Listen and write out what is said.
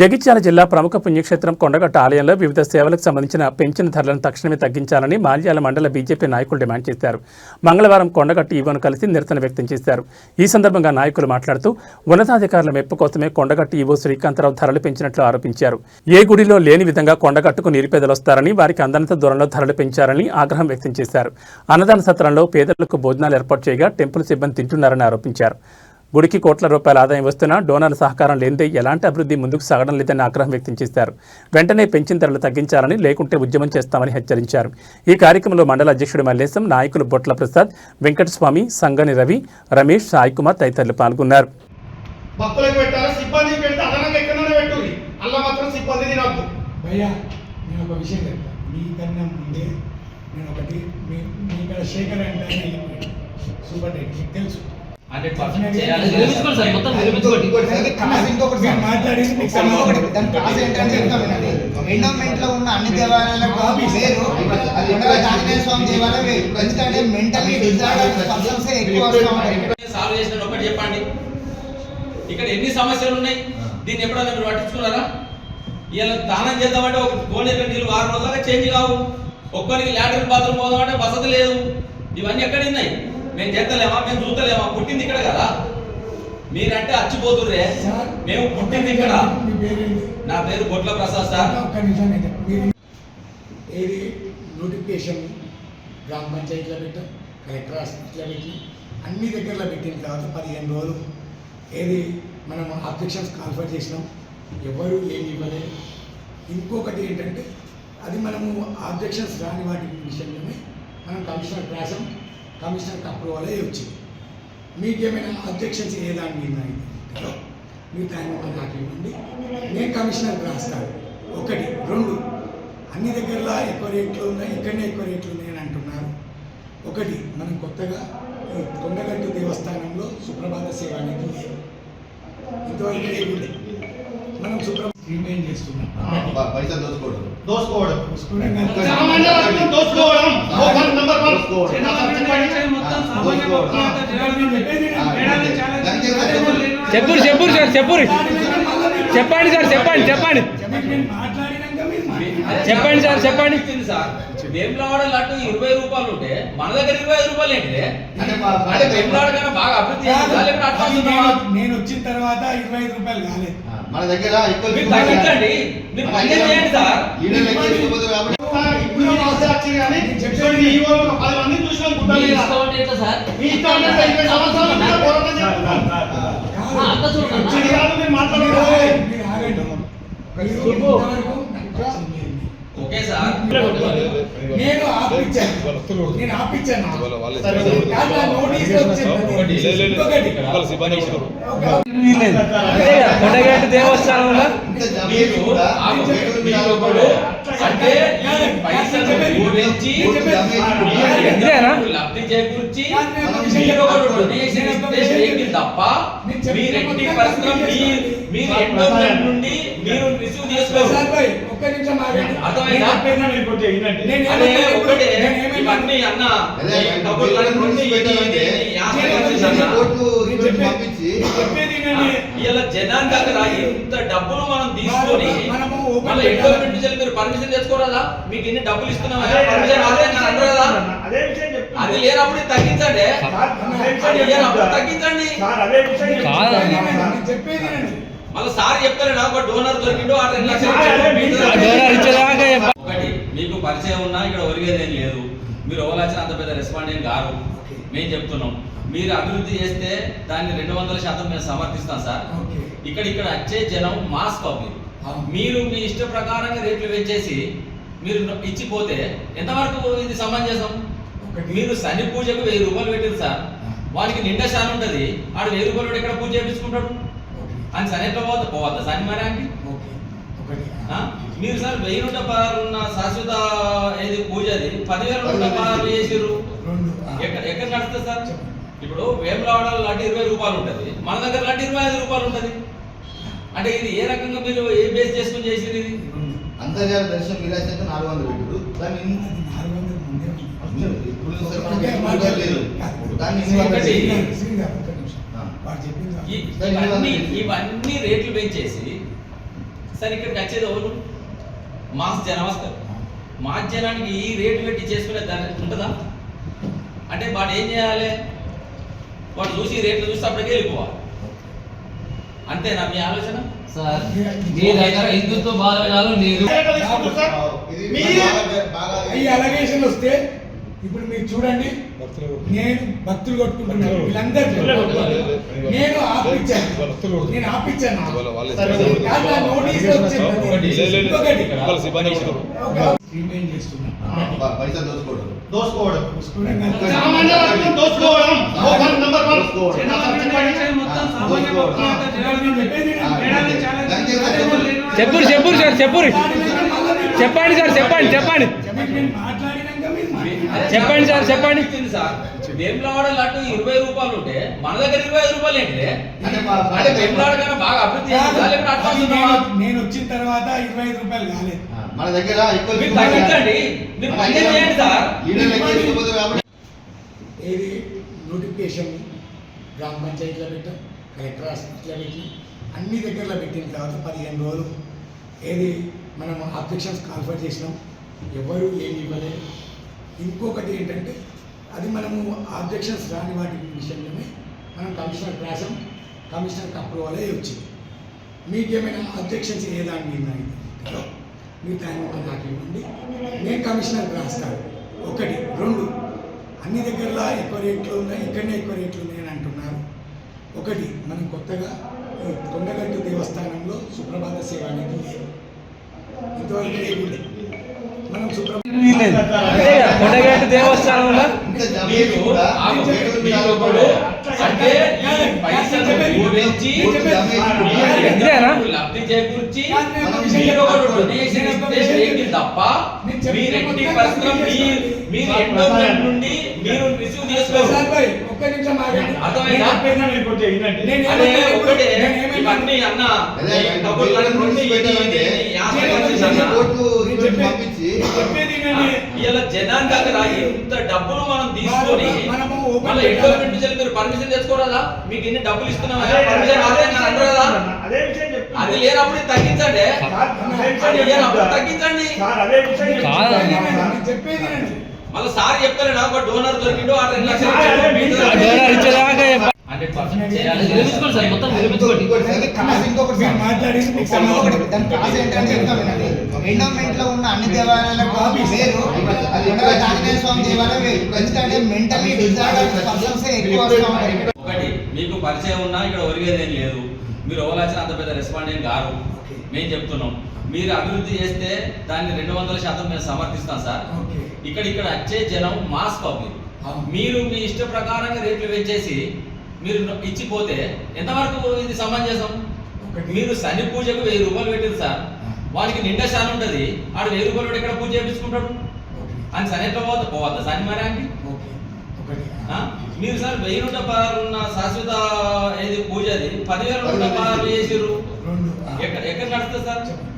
జగిత్యాల జిల్లా ప్రముఖ పుణ్యక్షేత్రం కొండగట్ట ఆలయంలో వివిధ సేవలకు సంబంధించిన పెంచిన ధరలను తక్షణమే తగ్గించాలని మాల్యాల మండల బీజేపీ నాయకులు డిమాండ్ చేశారు. మంగళవారం కొండగట్ట ఈవోను కలిసి నిరసన వ్యక్తం చేశారు. ఈ సందర్భంగా నాయకులు మాట్లాడుతూ ఉన్నతాధికారుల మెప్పు కోసమే కొండగట్ట ఈవో శ్రీకాంతరావు ధరలు పెంచినట్లు ఆరోపించారు. ఏ గుడిలో లేని విధంగా కొండగట్టుకు నిరుపేదలు వస్తారని వారికి అందనంత దూరంలో ధరలు పెంచారని ఆగ్రహం వ్యక్తం చేశారు. అన్నదాన సత్రంలో పేదలకు భోజనాలు ఏర్పాటు చేయగా టెంపుల్ సిబ్బంది తింటున్నారని ఆరోపించారు. గుడికి కోట్ల రూపాయల ఆదాయం వస్తున్నా డోనర్ల సహకారం లేనిదే ఎలాంటి అభివృద్ధి ముందుకు సాగడం లేదని ఆగ్రహం వ్యక్తం చేశారు. వెంటనే పెంచిన ధరలు తగ్గించాలని లేకుంటే ఉద్యమం చేస్తామని హెచ్చరించారు. ఈ కార్యక్రమంలో మండల అధ్యక్షుడు మల్లేశం నాయకులు బొట్ల ప్రసాద్ వెంకటస్వామి సంగని రవి రమేష్ సాయి కుమార్ తదితరులు పాల్గొన్నారు. భక్తులకు పెట్టాలి? సిబ్బందికి పెడితే అదనంగా ఎక్కడైనా పెట్టుర్రి. అల్ల మాత్రం సిబ్బంది తినద్దు భయ్యా నేను ఒక విషయం చెప్తా. మీకన్నా ముందే నేను ఒకటి మీ మీ ఇక్కడ శేఖర్ అంటే ఆయన వెళ్ళిపోయాడు. సూపర్ డైట్ మీకు తెలుసు. హండ్రెడ్ పర్సెంట్ చేయాలి. నిర్మించుకోండి సార్ మొత్తం నిర్మించుకోండి ఇంకోటి సార్, కాదు ఇంకొకటి సార్. మీరు మాట్లాడేది మీకు ఒకసారి సంబంధం ఇంకొకటి. దాని కాదు ఏంటంటే చెప్తా వినండి. ఎండోమెంట్లో ఉన్న అన్ని దేవాలయాలకు వేరు కొండల ఆంజనేయ స్వామి దేవాలయం వేరు. ఎందుకంటే మెంటలీ డిజార్డర్ పర్సన్స్ ఎక్కువ వస్తూ ఉంటారు. సాల్వ్ చేసిన ఒకటి చెప్పండి. ఇక్కడ ఎన్ని సమస్యలు ఉన్నాయి? దీన్ని ఎప్పుడైనా మీరు పట్టించుకున్నారా? ఇలా దానం చేద్దామంటే ఒక కోనే నీళ్ళు వారం రోజులుగా చేంజ్ కావు. ఒక్కరికి లాట్రిన్ బాత్రూమ్ పోదామంటే వసతి లేదు. ఇవన్నీ ఎక్కడ ఉన్నాయి? మేము చేస్తలేమా మేము చూస్తలేమా పుట్టింది ఇక్కడ కదా. మీరంటే అచ్చిపోతుర్రే. సార్ మేము పుట్టింది ఇక్కడ. నా పేరు బొట్ల ప్రసాద్ సార్. ఏది నోటిఫికేషన్ గ్రామ పంచాయతీలో పెట్టాం కలెక్టర్ హాస్పిటల్లో పెట్టి అన్ని దగ్గరలో పెట్టిన తర్వాత పదిహేను రోజులు ఏది మనం అబ్జెక్షన్స్ కాల్ఫర్ చేసినాం ఎవరు ఏమి ఇవ్వలేదు. ఇంకొకటి ఏంటంటే అది మనము ఆబ్జెక్షన్స్ రాని వాటి విషయంలోనే మనం కమిషనర్ రాసాం. కమిషనర్కి అప్రూవల్ అయ్యి వచ్చింది. మీకేమైనా అబ్జెక్షన్స్ ఏ దాని మీద అయితే మీరు దాన్ని నాకు ఇవ్వండి. నేను కమిషనర్కి రాస్తాను. ఒకటి రెండు అన్ని దగ్గరలో ఎక్కువ రేట్లు ఉన్నాయి ఇక్కడనే ఎక్కువ రేట్లు ఉన్నాయి అని అంటున్నారు. ఒకటి మనం కొత్తగా కొండగట్టు దేవస్థానంలో సుప్రభాత సేవ అనేది లేదు. ఇంతవరకు లేదు మనం సుప్రభాత రిమైన్ చేస్తున్నాం పైసలు దోచుకోవడం దోసుకోవడం. Number one. చెప్పురు చెప్పురు సార్. చెప్పురు చెప్పండి సార్. చెప్పండి. చెప్పండి. చెప్పండి సార్, చెప్పండి. ఇచ్చింది సార్. వేములవాడ లడ్డు ఇరవై రూపాయలు ఉంటే మన దగ్గర ఇరవై ఐదు రూపాయలు ఏంటి అంటే వేములవాడ కన్నా బాగా అభివృద్ధి నేను వచ్చిన తర్వాత ఇరవై ఐదు రూపాయలు కాలేదు. మన దగ్గర ఎక్కువ మీరు తగ్గించండి మీరు పని చేయండి సార్. ఈయన లెక్క వేసుకోకపోతే కాబట్టి ఇప్పుడు వచ్చింది కానీ చెప్పండి ఈ ఒక పది చూసినాం మీద. ఎట్లా సార్? మీ ఇష్టం అంటే ఇరవై సంవత్సరాలు పోరాటం అంత చూడండి. మీరు మాట్లాడేది. ఆగండి, మీరు ఆగండి. మీరు ఇంతవరకు నాకు పరిచయం లేదు. ఓకే సార్ నేను ఆపిచ్చాను నేను ఆపిచ్చాను కాదు, నా నోటీస్ వచ్చింది. ఇంకొకటి. ఒక- కొండగట్టు దేవస్థానంలో అంటే పైసలు గురించి? లబ్ధి చేకూర్చి మీరు ఒకడు డొనేషన్ ఇస్తే చేయగలరు తప్ప? మీరు ఎట్టి పరిస్థితుల్లో మీరు ఎండోమెంట్ నుండి మీరు రిసీవ్ చేసుకోరు. ఒక్క నిమిషం. ఇలా ఇంత డబ్బులు మనం తీసుకొని మళ్ళీ నుంచి మీరు పర్మిషన్ తెచ్చుకోరాదా? మీకు ఇన్ని డబ్బులు ఇస్తున్నామా? పర్మిషన్ అంటారు కదా? అదే విషయం చెప్తున్నా. అది లేనప్పుడు తగ్గించండి. తగ్గించండి. చెప్పేది. మళ్ళీ సార్ చెప్తారు నాకు డోనర్ ఆ రెండు లక్షలు చెప్ప- ఒకటి మీకు పరిచయం ఉన్నా ఇక్కడ ఒరిగేది ఏం లేదు. మీరు ఎవరు అంత పెద్ద రెస్పాండెంట్ కాదు మేము చెప్తున్నాం. మీరు అభివృద్ధి చేస్తే దాన్ని రెండు వందల శాతం మేము సమర్థిస్తాం సార్. ఇక్కడ ఇక్కడ వచ్చే జనం మాస్ పబ్లిక్. మీరు మీ ఇష్ట ప్రకారంగా రేట్లు పెంచేసి మీరు ఇచ్చిపోతే ఎంతవరకు ఇది సమంజసం. మీరు శని పూజకు వెయ్యి రూపాయలు పెట్టారు సార్. వానికి నిండా శానం ఉంటది. ఆడు వెయ్యి రూపాయలు పెట్టి ఎక్కడ పూజ చేయించుకుంటాడు. అని ఎట్లా పోవద్దు పోవద్దా శని మరి ఆయనకి? ఓకే. ఒకటి. ఆ? మీరు సార్ వెయ్యి నూట పదహారు ఉన్న శాశ్వత ఏది పూజ అది పదివేల నూట పదహారు చేసిర్రు. ఎక్కడ ఎక్కడ నడుస్తుంది సార్. ఇప్పుడు వేములవాడ లాంటి ఇరవై రూపాయలు ఉంటుంది మన దగ్గర లాంటి ఇరవై ఐదు రూపాయలు ఉంటుంది అంటే ఇది ఏ రకంగా మీరు ఏ బేస్ చేసుకుని చేసిరు ఇది. అంతర్జాల దర్శనం విరాశంతో నాలుగు వందలు పెట్టారు దాన్ని. ఇప్పుడు సరే దాన్ని వాడు చెప్పింది. ఇవన్నీ ఇవన్నీ రేట్లు పెంచేసి సరే ఇక్కడికి వచ్చేది ఎవరు? మాస్ జనం వస్తారు మాస్ జనానికి ఈ రేటు పెట్టి చేసుకునే దాని ఉంటుందా? అంటే వాడు ఏం చేయాలి? వాడు చూసి రేట్లు చూసి అప్పటికే వెళ్ళిపోవాలి. అంతేనా మీ ఆలోచన? సార్ మీ దగ్గర హిందుత్వ లేదు మీరే ఈ అలగేషన్ వస్తే ఇప్పుడు మీరు చూడండి. నేను భక్తులు కొట్టుకుంటున్నాను. వీళ్ళందరూ నేను ఆపించాను. నేను ఆపించాను. నోటీస్ సార్ చెప్పురు చెప్పండి సార్ చెప్పండి చెప్పండి నేను మాట్లాడినాక మీరు మాట్లాడండి. చెప్పండి సార్ చెప్పండి. సార్ వేములవాడ లడ్డు ఇరవై రూపాయలు ఉంటే మన దగ్గర ఇరవై ఐదు రూపాయలు ఏంటి? అంటే వేములవాడ కన్నా బాగా అభివృద్ధి? నేను- వచ్చిన తర్వాత ఇరవై ఐదు రూపాయలు కాలేదు మన దగ్గర తగ్గించండి. మీరు పని చేయండి సార్. ఏది? నోటిఫికేషన్ గ్రామ పంచాయతీలో పెట్టాం కలెక్టర్ హాస్పిటల్లో పెట్టి అన్ని దగ్గరలో పెట్టిన తర్వాత పదిహేను రోజులు. ఏది? మనం అబ్జెక్షన్స్ కాల్ఫర్ చేసినాం. ఎవరు ఏమి ఇవ్వలేదు. ఇంకొకటి ఏంటంటే అది మనము ఆబ్జెక్షన్స్ రాని వాటి విషయంలోనే మనం కమిషనర్ రాసాం కమిషనర్కి అప్రూవల్ అయ్యి వచ్చింది. మీకేమైనా అబ్జెక్షన్స్ ఏ దాని మీద అయితే మీ దాన్ని ఒక నాకు ఇవ్వండి నేను కమిషనర్కి రాస్తాను. ఒకటి. రెండు. అన్ని దగ్గరలో ఎక్కువ రేట్లు ఉన్నాయి ఇక్కడనే ఎక్కువ రేట్లు ఉన్నాయని అంటున్నారు. ఒకటి. మనం కొత్తగా కొండగట్టు దేవస్థానంలో సుప్రభాత సేవ అనేది లేదు. ఇంతవరకు లేకుండా కొండగట్టు దేవస్థానంలో మీరు అంటే పైసలు గురించి లబ్ధి చేకూర్చి మీరు ఒక డొనేషన్ ఇస్తే చేయండి తప్ప మీరు ఎట్టి పరిస్థితుల్లో మీరు ఎండోమెంట్ నుండి మీరు రిసీవ్ చేసుకోరు ఒక్క నిమిషం. ఇలా జనానికి అక్కడ ఇంత డబ్బులు మనం తీసుకొని మళ్ళీ మీరు పర్మిషన్ తెచ్చుకోరాదా? మీకు ఇన్ని డబ్బులు ఇస్తున్నాం అదే విషయం. అది లేనప్పుడు తగ్గించండి. తగ్గించండి. చెప్పేది. మళ్ళీ సార్ చెప్తారు నాకు ఒక డోనర్ దొరికిండు ఆ రెండు లక్షలు అదే, ఎండోమెంట్లో ఉన్న అన్ని దేవాలయాలకు వేరు కొండగట్టు ఆంజనేయ స్వామి దేవాలయం వేరు. ఎందుకంటే మెంటలీ డిజార్డర్ పర్సన్స్ ఎక్కువ ఒకటి మీకు పరిచయం ఉన్నా ఇక్కడ ఒరిగేది ఏం లేదు. మీరు ఎవరు అంత పెద్ద రెస్పాండెంట్ గారు మేము చెప్తున్నాం. మీరు అభివృద్ధి చేస్తే దాన్ని రెండు వందల శాతం మేము సమర్థిస్తాం సార్. ఇక్కడ ఇక్కడ వచ్చే జనం మాస్ పబ్లిక్. మీరు మీ ఇష్ట ప్రకారంగా రేట్లు పెంచేసి మీరు ఇచ్చిపోతే ఎంతవరకు ఇది సమంజసం. మీరు శని పూజకు వెయ్యి రూపాయలు పెట్టారు సార్. వానికి నిండా శానం ఉంటది. ఆడు వెయ్యి రూపాయలు పెట్టి ఎక్కడ పూజ చేయించుకుంటాడు. అని శని ఎట్లా పోవద్దు పోవద్దా శని మరి? మీరు సార్ వెయ్యి నూట పదహారు ఉన్న శాశ్వత ఏది పూజ అది? పదివేల నూట పదహారు చేసిర్రు. ఎక్కడ ఎక్కడ నడుస్తుంది సార్ చెప్పండి.